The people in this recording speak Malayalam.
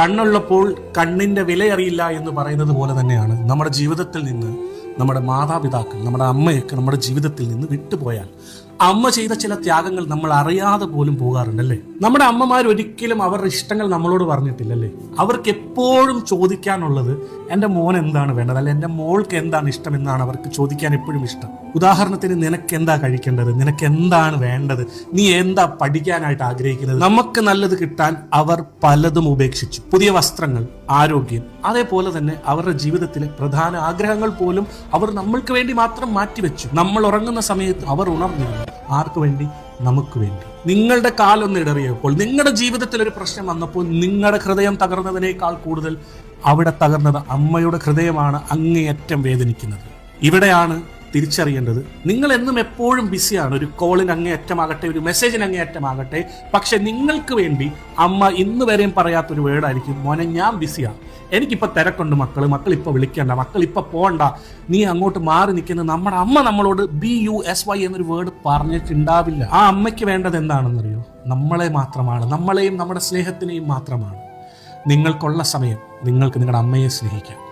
കണ്ണുള്ളപ്പോൾ കണ്ണിന്റെ വിലയറിയില്ല എന്ന് പറയുന്നത് പോലെ തന്നെയാണ് നമ്മുടെ ജീവിതത്തിൽ നിന്ന് നമ്മുടെ മാതാപിതാക്കൾ നമ്മുടെ അമ്മയൊക്കെ നമ്മുടെ ജീവിതത്തിൽ നിന്ന് വിട്ടുപോയാൽ അമ്മ ചെയ്ത ചില ത്യാഗങ്ങൾ നമ്മൾ അറിയാതെ പോലും പോകാറുണ്ടല്ലേ? നമ്മുടെ അമ്മമാർ ഒരിക്കലും അവരുടെ ഇഷ്ടങ്ങൾ നമ്മളോട് പറഞ്ഞിട്ടില്ലല്ലേ? അവർക്ക് എപ്പോഴും ചോദിക്കാനുള്ളത് എന്റെ മോൻ എന്താണ് വേണ്ടത്? അല്ലെ എന്റെ മോൾക്ക് എന്താണ് ഇഷ്ടം? എന്നാണ് അവർക്ക് ചോദിക്കാൻ എപ്പോഴും ഇഷ്ടം. ഉദാഹരണത്തിന് നിനക്ക് എന്താ കഴിക്കേണ്ടത്? നിനക്ക് എന്താണ് വേണ്ടത്? നീ എന്താ പഠിക്കാനായിട്ട് ആഗ്രഹിക്കുന്നത്? നമുക്ക് നല്ലത് കിട്ടാൻ അവർ പലതും ഉപേക്ഷിച്ചു. പുതിയ വസ്ത്രങ്ങൾ ആരോഗ്യം അതേപോലെ തന്നെ അവരുടെ ജീവിതത്തിലെ പ്രധാന ആഗ്രഹങ്ങൾ പോലും അവർ നമ്മൾക്ക് വേണ്ടി മാത്രം മാറ്റിവെച്ചു. നമ്മൾ ഉറങ്ങുന്ന സമയത്ത് അവർ ഉണർന്നിരുന്നു. ആർക്ക് വേണ്ടി? നമുക്ക് വേണ്ടി. നിങ്ങളുടെ കാലൊന്ന് ഇടറിയപ്പോൾ നിങ്ങളുടെ ജീവിതത്തിൽ ഒരു പ്രശ്നം വന്നപ്പോൾ നിങ്ങളുടെ ഹൃദയം തകർന്നതിനേക്കാൾ കൂടുതൽ അവിടെ തകർന്നത് അമ്മയുടെ ഹൃദയമാണ് അങ്ങേയറ്റം വേദനിക്കുന്നത്. ഇവിടെയാണ് തിരിച്ചറിയേണ്ടത്. നിങ്ങൾ എന്നും എപ്പോഴും ബിസിയാണ്. ഒരു കോളിന് അങ്ങേയറ്റമാകട്ടെ ഒരു മെസ്സേജിന് അങ്ങേയറ്റമാകട്ടെ. പക്ഷെ നിങ്ങൾക്ക് വേണ്ടി അമ്മ ഇന്ന് വരെയും പറയാത്തൊരു വേർഡായിരിക്കും മോനെ ഞാൻ ബിസിയാണ് എനിക്കിപ്പോൾ തിരക്കുണ്ട് മക്കൾ മക്കൾ ഇപ്പോൾ വിളിക്കണ്ട. മക്കൾ ഇപ്പോൾ പോകണ്ട നീ അങ്ങോട്ട് മാറി നിൽക്കുന്ന നമ്മുടെ അമ്മ നമ്മളോട് ബി യു എസ് വൈ എന്നൊരു വേർഡ് പറഞ്ഞിട്ടുണ്ടാവില്ല. ആ അമ്മയ്ക്ക് വേണ്ടത് എന്താണെന്നറിയോ? നമ്മളെ മാത്രമാണ്. നമ്മളെയും നമ്മുടെ സ്നേഹത്തിനെയും മാത്രമാണ്. നിങ്ങൾക്കുള്ള സമയം നിങ്ങൾക്ക് നിങ്ങളുടെ അമ്മയെ സ്നേഹിക്കാം.